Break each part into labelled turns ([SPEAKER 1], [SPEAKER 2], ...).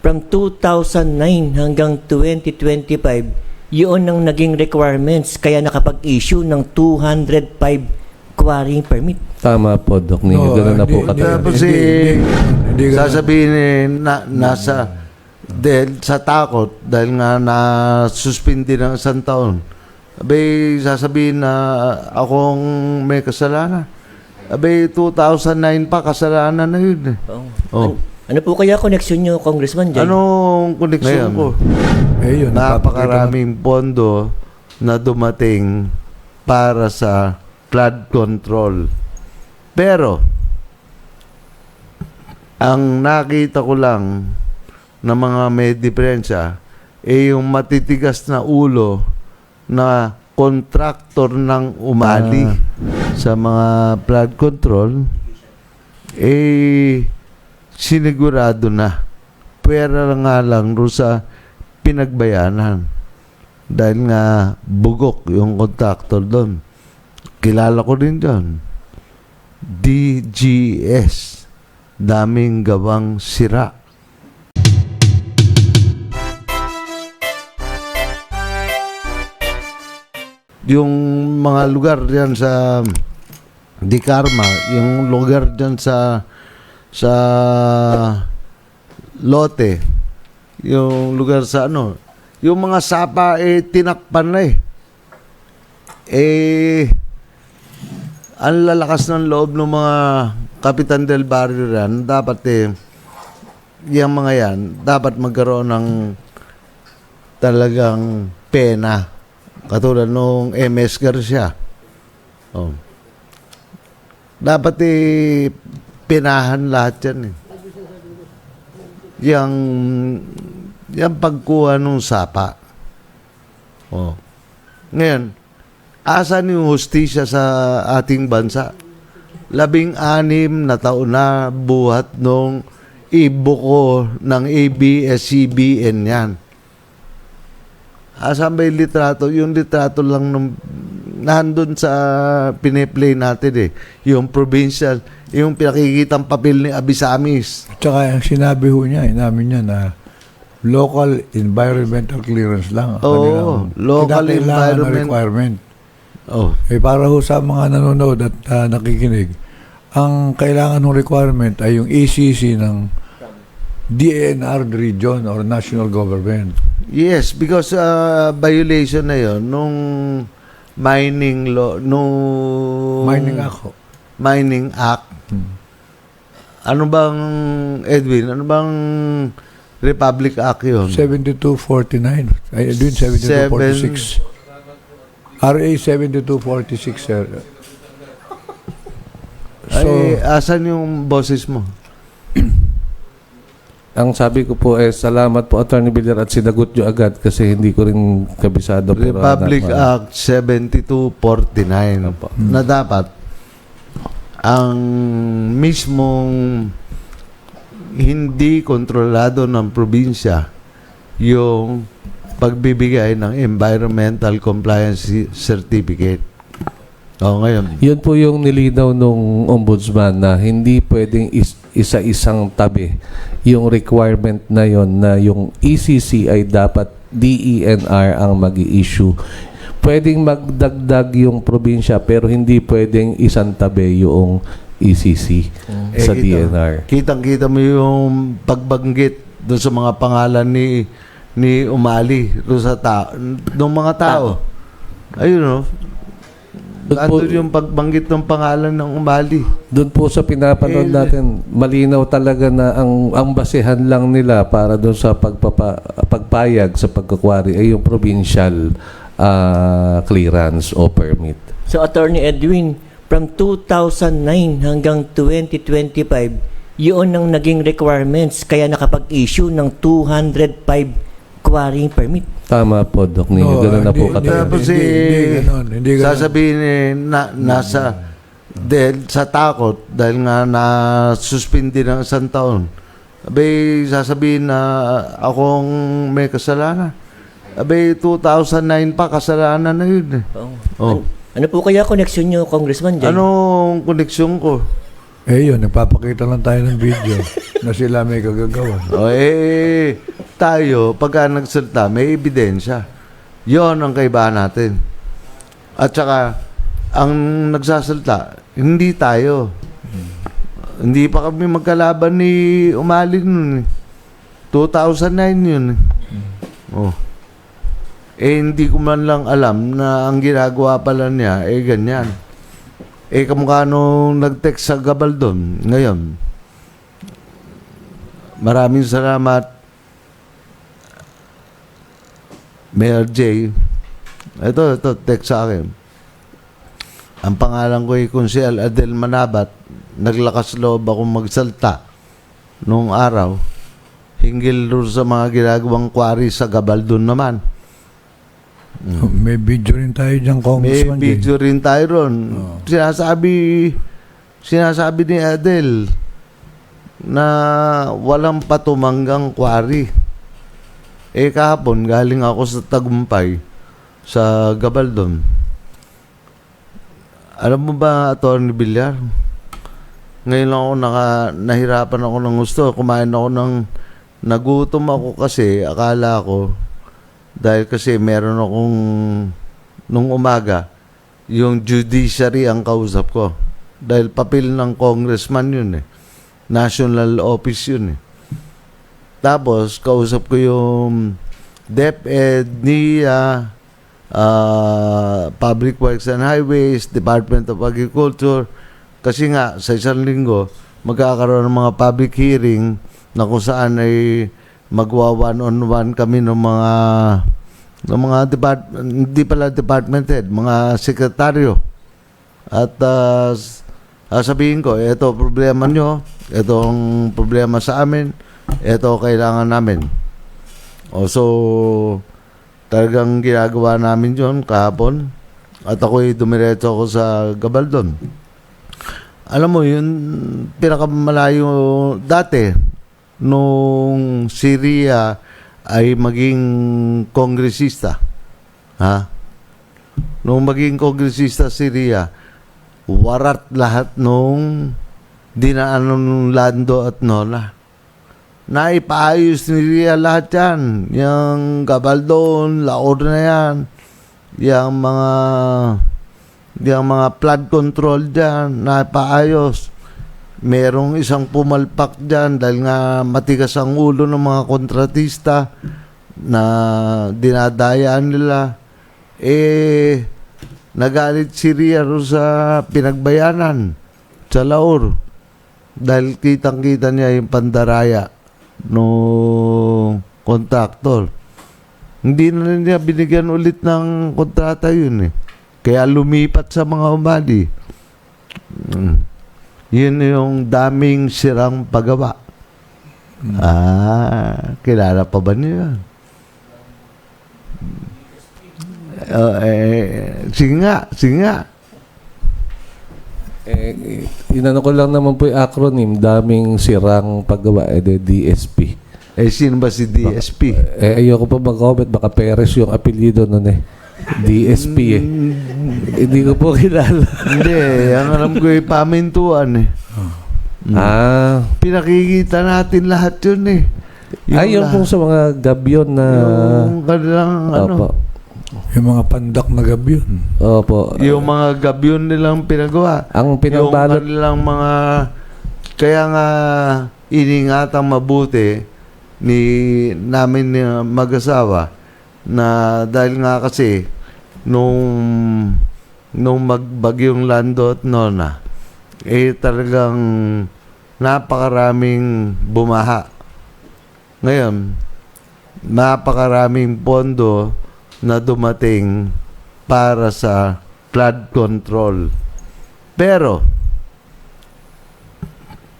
[SPEAKER 1] From 2009 hanggang 2025, yun ang naging requirements kaya nakapag-issue ng 205 quarrying permit.
[SPEAKER 2] Tama po, Doc Nino.
[SPEAKER 3] No,
[SPEAKER 2] Ganun na po
[SPEAKER 3] hindi-
[SPEAKER 2] katagal.
[SPEAKER 4] Tapos
[SPEAKER 3] Hindi,
[SPEAKER 4] eh,
[SPEAKER 3] hindi, hindi ganun.
[SPEAKER 4] sasabihin eh, na, nasa, dahil sa takot, dahil nga na suspindi ng isang taon, abay, sasabihin na akong may kasalanan. Abay, 2009 pa, kasalanan na yun eh.
[SPEAKER 1] Oo.
[SPEAKER 4] Oh.
[SPEAKER 1] An- ano po kaya connection nyo, Congressman Jay?
[SPEAKER 4] Anong koneksyon Ngayon, ko?
[SPEAKER 3] Eh, yun,
[SPEAKER 4] Napakaraming pondo na dumating para sa flood control. Pero, ang nakita ko lang na mga may diferensya eh yung matitigas na ulo na kontraktor ng umali sa mga flood control eh sinigurado na. Pwera nga lang ro sa pinagbayanan. Dahil nga bugok yung kontraktor doon. Kilala ko din doon DGS daming gawang sira. Yung mga lugar diyan sa Di Karma, yung lugar diyan sa sa Lote, yung lugar sa ano, yung mga sapa eh tinakpan na eh. Eh ang lalakas ng loob ng mga kapitan del barrio yan, dapat eh, yung mga yan, dapat magkaroon ng talagang pena. Katulad nung MS Garcia. Oh. Dapat eh, pinahan lahat yan eh. Yang, yung pagkuha nung sapa. Oh. Ngayon, asan yung hustisya sa ating bansa? Labing anim na taon na buhat nung ibuko ng ABS-CBN yan. Asan ba yung litrato? Yung litrato lang nung nandun sa pineplay natin eh. Yung provincial, yung pinakikitang papel ni Abisamis.
[SPEAKER 3] Tsaka yung sinabi ho niya, eh, namin niya na local environmental clearance lang. ang
[SPEAKER 4] Oo,
[SPEAKER 3] kanilang
[SPEAKER 4] local
[SPEAKER 3] kinakailangan na
[SPEAKER 4] environment-
[SPEAKER 3] requirement.
[SPEAKER 4] Oh.
[SPEAKER 3] Eh para ho sa mga nanonood at ah, nakikinig, ang kailangan ng requirement ay yung ECC ng DNR region or national government.
[SPEAKER 4] Yes, because uh, violation na yon nung mining law, nung
[SPEAKER 3] Mining ako.
[SPEAKER 4] Mining Act. Ano bang, Edwin, ano bang Republic Act yun?
[SPEAKER 3] 7249. Ay, doon 7246. RA 7246, sir. So,
[SPEAKER 4] Ay, asan yung boses mo?
[SPEAKER 2] Ang sabi ko po eh, salamat po Attorney Villar at sinagot nyo agad kasi hindi ko rin kabisado. pero
[SPEAKER 4] Republic
[SPEAKER 2] anak-
[SPEAKER 4] Act 7249
[SPEAKER 2] Opo.
[SPEAKER 4] na dapat ang mismong hindi kontrolado ng probinsya yung pagbibigay ng environmental compliance certificate. O ngayon,
[SPEAKER 2] Yun po yung nilinaw nung ombudsman na hindi pwedeng is- isa-isang tabi yung requirement na yon na yung ECC ay dapat DENR ang mag issue Pwedeng magdagdag yung probinsya pero hindi pwedeng isang tabi yung ECC sa
[SPEAKER 4] Eh, ito.
[SPEAKER 2] DNR.
[SPEAKER 4] kitang-kita mo yung pagbanggit doon sa mga pangalan ni ni Umali doon sa tao, ng mga tao. Ayun no. Andun yung pagbanggit ng pangalan ng Umali.
[SPEAKER 2] Doon po sa pinapanood
[SPEAKER 4] Eh,
[SPEAKER 2] natin, malinaw talaga na ang ang basehan lang nila para doon sa pagpapa, pagpayag sa pagkukwari ay yung provincial ah, clearance o permit.
[SPEAKER 1] So, Attorney Edwin, from 2009 hanggang 2025, yun ang naging requirements kaya nakapag-issue ng 205 quarrying permit.
[SPEAKER 2] Tama po, Doc Nino.
[SPEAKER 3] No,
[SPEAKER 2] Ganun na po
[SPEAKER 3] hindi-
[SPEAKER 2] katagal.
[SPEAKER 4] Tapos
[SPEAKER 3] Hindi-
[SPEAKER 4] eh,
[SPEAKER 3] hindi hindi
[SPEAKER 4] sasabihin eh, na, nasa, dahil sa takot, dahil nga na suspindi ng isang taon, abay, sasabihin na akong may kasalanan. Abay, 2009 pa, kasalanan na yun eh.
[SPEAKER 1] Oo.
[SPEAKER 4] Oh.
[SPEAKER 1] An- ano po kaya connection nyo, Congressman Jay?
[SPEAKER 4] Anong koneksyon ko?
[SPEAKER 3] Eh yun, nagpapakita lang tayo ng video na sila may kagagawa.
[SPEAKER 4] O eh, tayo, pagka nagsalita, may ebidensya. Yon ang kaibahan natin. At saka, ang nagsasalita, hindi tayo. Hindi pa kami magkalaban ni Umali nun. eh. 2009 yun. eh. Oh. Eh, hindi ko man lang alam na ang ginagawa pala niya, eh, ganyan. Eh, kamukha nung nag-text sa Gabaldon ngayon. Maraming salamat, Mayor J. Ito, ito, text sa akin. Ang pangalan ko ay Kunsyel Adel Manabat. Naglakas loob ako magsalta noong araw. Hinggil doon sa mga ginagawang kwari sa Gabaldon naman.
[SPEAKER 3] May video rin tayo dyan,
[SPEAKER 4] May
[SPEAKER 3] Congressman Jay.
[SPEAKER 4] video rin tayo ron. Sinasabi, sinasabi ni Adel na walang patumanggang kwari. Eh kahapon, galing ako sa Tagumpay, sa Gabaldon. Alam mo ba, Atty. Villar? Ngayon ako naka, nahirapan ako ng gusto. Kumain ako ng, nagutom ako kasi, akala ko, dahil kasi meron akong, nung umaga, yung judiciary ang kausap ko. Dahil papel ng congressman yun eh. National office yun eh. Tapos, kausap ko yung DepEd, NIA, ah, Public Works and Highways, Department of Agriculture. Kasi nga, sa isang linggo, magkakaroon ng mga public hearing na kung saan ay magwa one-on-one kami ng mga ng mga depart hindi pala department head, mga sekretaryo. At ah, s- sasabihin ko, ito problema nyo, ito ang problema sa amin, ito kailangan namin. O so, talagang ginagawa namin yon kahapon. At ako'y dumiretso ako sa Gabaldon. Alam mo, yun pinakamalayo dati, nung Syria ay maging kongresista. Ha? Nung maging kongresista Syria, warat lahat nung dinaanan ng Lando at Nola. Naipaayos ni Ria lahat yan. Yung Gabaldon, Laor na yan. Yung mga yung mga flood control dyan, naipaayos. Merong isang pumalpak dyan dahil nga matigas ang ulo ng mga kontratista na dinadayaan nila. Eh, nagalit si Ria ro sa pinagbayanan sa Laor dahil kitang-kita niya yung pandaraya no kontraktor. Hindi na niya binigyan ulit ng kontrata yun eh. Kaya lumipat sa mga umali. Mm. Yun yung daming sirang pagawa. Ah, kilala pa ba niyo yun? Uh, eh, sige nga, sige nga.
[SPEAKER 2] Eh, inano ko lang naman po yung acronym, daming sirang paggawa, eh, de DSP.
[SPEAKER 4] Eh, sino ba si DSP?
[SPEAKER 2] Eh, ayoko pa mag-comment, baka Perez yung apelyido nun eh. DSP eh. Hindi ko po kilala.
[SPEAKER 4] Hindi, ang alam ko yung pamintuan eh. Mm.
[SPEAKER 2] Ah,
[SPEAKER 4] Pinakikita natin lahat yun eh.
[SPEAKER 2] ay, yung
[SPEAKER 4] lahat-
[SPEAKER 2] pong sa mga gabyon na...
[SPEAKER 4] yung kanilang ano,
[SPEAKER 2] Opo.
[SPEAKER 3] Yung mga pandak na gabi yun.
[SPEAKER 2] Opo.
[SPEAKER 4] yung mga gabyon nilang pinagawa.
[SPEAKER 2] Ang
[SPEAKER 4] Yung
[SPEAKER 2] pinagbalot...
[SPEAKER 4] kanilang mga, kaya nga iningatang mabuti ni namin ni mag-asawa na dahil nga kasi nung nung magbagyong Lando at Nona eh talagang napakaraming bumaha. Ngayon, napakaraming pondo na dumating para sa flood control. Pero,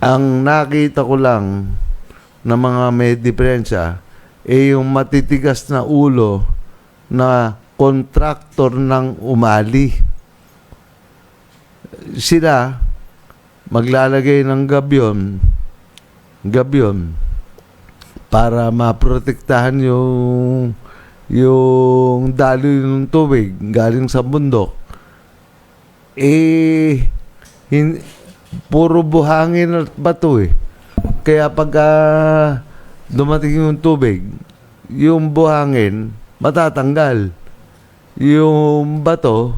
[SPEAKER 4] ang nakita ko lang na mga may diferensya eh yung matitigas na ulo na kontraktor ng umali. Sila maglalagay ng gabyon gabyon para maprotektahan yung yung daloy ng tubig galing sa bundok eh hin, puro buhangin at bato eh. Kaya pag ah, dumating yung tubig, yung buhangin matatanggal. Yung bato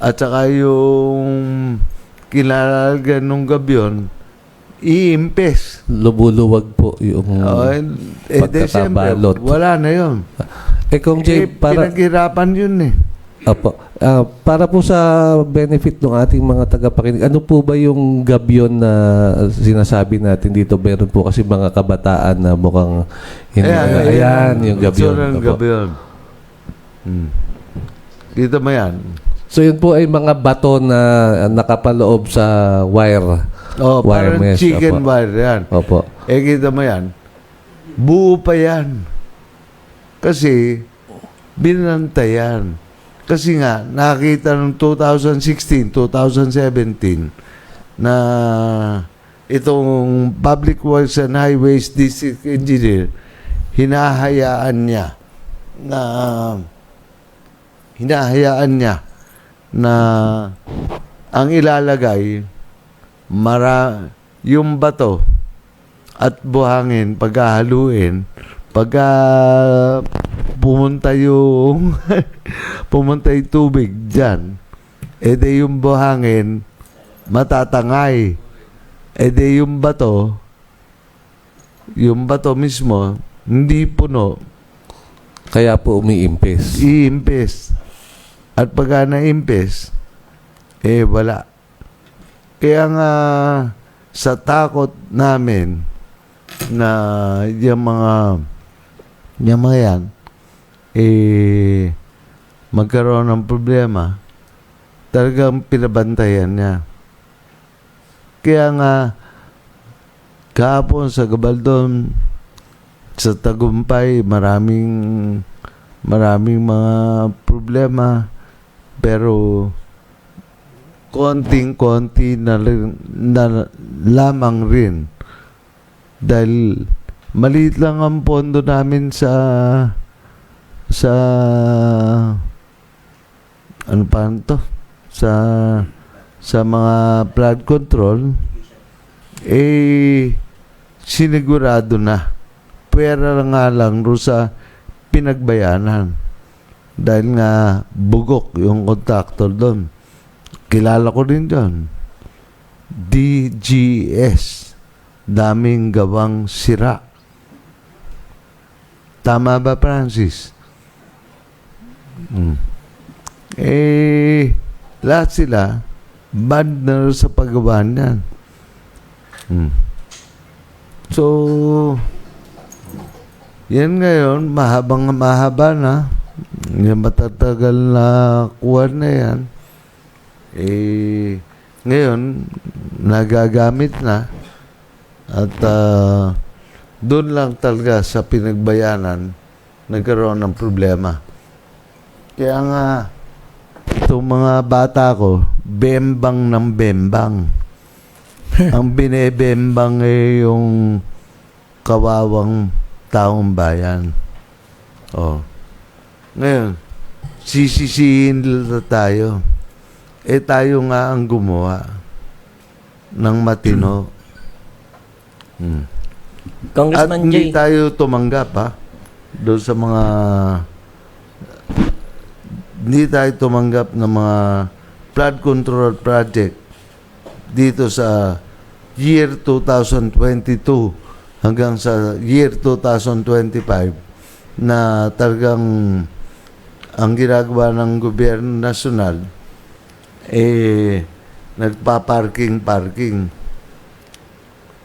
[SPEAKER 4] at saka yung kilalagyan ng gabyon, iimpes.
[SPEAKER 2] Lumuluwag po yung
[SPEAKER 4] Oh, eh, eh, de, siyempre, wala na yun.
[SPEAKER 2] Eh kung Jay,
[SPEAKER 4] Eh,
[SPEAKER 2] para,
[SPEAKER 4] pinaghirapan yun eh.
[SPEAKER 2] Apo. Ah, para po sa benefit ng ating mga tagapakinig, ano po ba yung gabyon na sinasabi natin dito? Meron po kasi mga kabataan na mukhang hindi.
[SPEAKER 4] Ayan,
[SPEAKER 2] ayan,
[SPEAKER 4] ayan.
[SPEAKER 2] yung gabyon.
[SPEAKER 4] Itsura ng
[SPEAKER 2] Apo.
[SPEAKER 4] gabyon. Hmm. Kita mo yan.
[SPEAKER 2] So yun po ay mga bato na nakapaloob sa wire.
[SPEAKER 4] Oh,
[SPEAKER 2] Wire
[SPEAKER 4] parang
[SPEAKER 2] mesh,
[SPEAKER 4] chicken
[SPEAKER 2] opo.
[SPEAKER 4] wire yan.
[SPEAKER 2] Opo.
[SPEAKER 4] Eh, kita mo yan. Buo pa yan. Kasi, binantayan. Kasi nga, nakita ng 2016, 2017, na itong Public Works and Highways District Engineer, hinahayaan niya na hinahayaan niya na ang ilalagay mara yung bato at buhangin paghahaluin pagka pumunta yung pumunta yung tubig dyan. Ede yung buhangin matatangay. Ede yung bato yung bato mismo hindi puno.
[SPEAKER 2] Kaya po umiimpis.
[SPEAKER 4] iimpes at pagka naimpes eh wala. Kaya nga sa takot namin na yung mga yung mga yan eh magkaroon ng problema talagang pinabantayan niya. Kaya nga kahapon sa Gabaldon sa Tagumpay maraming maraming mga problema pero konting-konti na, rin- na lamang rin. Dahil maliit lang ang pondo namin sa sa ano pa to? Sa sa mga flood control eh sinigurado na. Pera nga lang ro sa pinagbayanan. Dahil nga bugok yung contractor doon. Kilala ko rin doon DGS daming gawang sira. Tama ba Francis Hmm. eh lahat sila bad na sa paggawa niyan Hmm. so yan ngayon, mahabang mahaba na. Yung matatagal na kuwan na yan. Eh, ngayon, nagagamit na. At ah, doon lang talaga sa pinagbayanan, nagkaroon ng problema. Kaya nga, itong mga bata ko, bembang ng bembang. Ang binebembang eh yung kawawang taong bayan. Oh. Ngayon, sisisihin nila tayo. Eh tayo nga ang gumawa ng matino. Hmm. At
[SPEAKER 1] Congressman
[SPEAKER 4] hindi
[SPEAKER 1] Jay,
[SPEAKER 4] tayo tumanggap ha. Doon sa mga hindi tayo tumanggap ng mga flood control project dito sa year 2022 hanggang sa year 2025 na talagang ang ginagawa ng gobyerno nasyonal eh nagpa-parking parking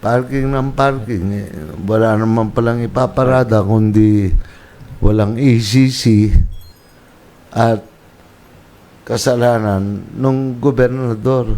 [SPEAKER 4] parking ng parking eh, wala naman palang ipaparada kundi walang ECC at kasalanan ng gobernador